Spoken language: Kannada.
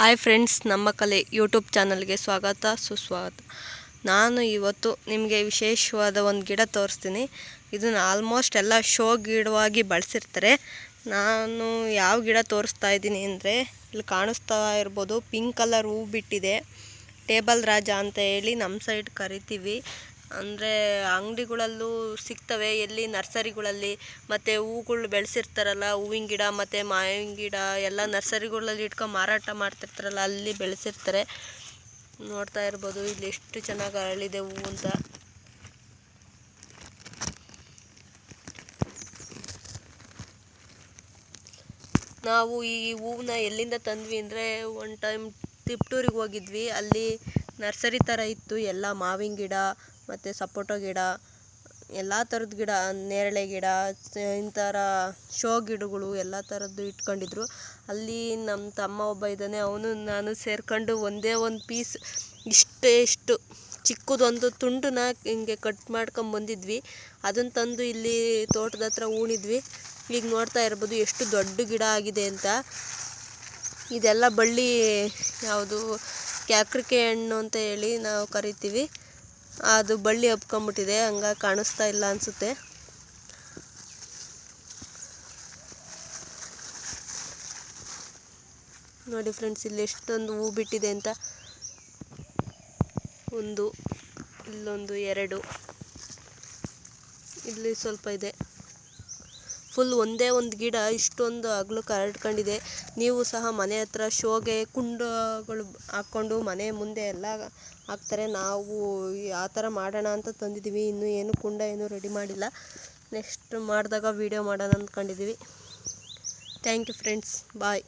ಹಾಯ್ ಫ್ರೆಂಡ್ಸ್ ನಮ್ಮ ಕಲೆ ಯೂಟ್ಯೂಬ್ ಚಾನಲ್ಗೆ ಸ್ವಾಗತ, ಸುಸ್ವಾಗತ. ನಾನು ಇವತ್ತು ನಿಮಗೆ ವಿಶೇಷವಾದ ಒಂದು ಗಿಡ ತೋರಿಸ್ತೀನಿ. ಇದನ್ನು ಆಲ್ಮೋಸ್ಟ್ ಎಲ್ಲ ಶೋ ಗಿಡವಾಗಿ ಬಳಸಿರ್ತಾರೆ. ನಾನು ಯಾವ ಗಿಡ ತೋರಿಸ್ತಾ ಇದ್ದೀನಿ ಅಂದರೆ, ಇಲ್ಲಿ ಕಾಣಿಸ್ತಾ ಇರ್ಬೋದು ಪಿಂಕ್ ಕಲರ್ ಹೂ ಬಿಟ್ಟಿದೆ. ಟೇಬಲ್ ರಾಜ ಅಂತ ಹೇಳಿ ನಮ್ಮ ಸೈಡ್ ಕರಿತೀವಿ. ಅಂದರೆ ಅಂಗಡಿಗಳಲ್ಲೂ ಸಿಗ್ತವೆ. ಎಲ್ಲಿ ನರ್ಸರಿಗಳಲ್ಲಿ ಮತ್ತು ಹೂಗಳು ಬೆಳೆಸಿರ್ತಾರಲ್ಲ, ಹೂವಿನ ಗಿಡ ಮತ್ತು ಮಾವಿನ ಗಿಡ ಎಲ್ಲ ನರ್ಸರಿಗಳಲ್ಲಿ ಇಟ್ಕೊಂಡು ಮಾರಾಟ ಮಾಡ್ತಿರ್ತಾರಲ್ಲ, ಅಲ್ಲಿ ಬೆಳೆಸಿರ್ತಾರೆ. ನೋಡ್ತಾ ಇರ್ಬೋದು ಇಲ್ಲಿ ಎಷ್ಟು ಚೆನ್ನಾಗಿ ಅರಳಿದೆ ಹೂವು ಅಂತ. ನಾವು ಈ ಹೂವನ್ನ ಎಲ್ಲಿಂದ ತಂದ್ವಿ ಅಂದರೆ ಒನ್ ಟೈಮ್ ತಿಪ್ಟೂರಿಗೆ ಹೋಗಿದ್ವಿ. ಅಲ್ಲಿ ನರ್ಸರಿ ಥರ ಇತ್ತು, ಎಲ್ಲ ಮಾವಿನ ಗಿಡ ಮತ್ತು ಸಪೋಟೊ ಗಿಡ, ಎಲ್ಲ ಥರದ ಗಿಡ, ನೇರಳೆ ಗಿಡ ಇಂಥರ ಶೋ ಗಿಡಗಳು ಎಲ್ಲ ಥರದ್ದು ಇಟ್ಕೊಂಡಿದ್ರು. ಅಲ್ಲಿ ನಮ್ಮ ತಮ್ಮ ಒಬ್ಬ ಇದ್ದಾನೆ ಅವನು ನಾನು ಸೇರ್ಕೊಂಡು ಒಂದೇ ಒಂದು ಪೀಸ್ ಇಷ್ಟೇ ಇಷ್ಟು ಚಿಕ್ಕದೊಂದು ತುಂಡನ್ನ ಹಿಂಗೆ ಕಟ್ ಮಾಡ್ಕೊಂಬಂದಿದ್ವಿ ಅದನ್ನು ತಂದು ಇಲ್ಲಿ ತೋಟದ ಹತ್ರ ಹೂಣಿದ್ವಿ. ಈಗ ನೋಡ್ತಾ ಇರ್ಬೋದು ಎಷ್ಟು ದೊಡ್ಡ ಗಿಡ ಆಗಿದೆ ಅಂತ. ಇದೆಲ್ಲ ಬಳ್ಳಿ ಯಾವುದು ಕ್ಯಾಕ್ರಿಕೆ ಹಣ್ಣು ಅಂತ ಹೇಳಿ ನಾವು ಕರಿತೀವಿ. ಅದು ಬಳ್ಳಿ ಹಬ್ಕೊಂಬಿಟ್ಟಿದೆ, ಹಂಗಾಗಿ ಕಾಣಿಸ್ತಾ ಇಲ್ಲ ಅನಿಸುತ್ತೆ. ನೋಡಿ ಫ್ರೆಂಡ್ಸ್, ಇಲ್ಲಿ ಎಷ್ಟೊಂದು ಹೂ ಬಿಟ್ಟಿದೆ ಅಂತ. ಒಂದು, ಇಲ್ಲೊಂದು ಎರಡು. ಇಲ್ಲಿ ಸ್ವಲ್ಪ ಇದೆ. ಫುಲ್ ಒಂದೇ ಒಂದು ಗಿಡ, ಇಷ್ಟೊಂದು ಅಗಲಕ್ಕೆ ಹರಡ್ಕೊಂಡಿದೆ ನೀವು ಸಹ ಮನೆ ಹತ್ರ ಶೋಗೆ ಕುಂಡಗಳು ಹಾಕ್ಕೊಂಡು ಮನೆ ಮುಂದೆ ಎಲ್ಲ ಹಾಕ್ತಾರೆ. ನಾವು ಆ ಥರ ಮಾಡೋಣ ಅಂತ ತಂದಿದ್ದೀವಿ. ಇನ್ನೂ ಏನು ಕುಂಡ ಏನೂ ರೆಡಿ ಮಾಡಿಲ್ಲ. ನೆಕ್ಸ್ಟ್ ಮಾಡಿದಾಗ ವೀಡಿಯೋ ಮಾಡೋಣ ಅಂದ್ಕೊಂಡಿದ್ದೀವಿ. Thank you friends bye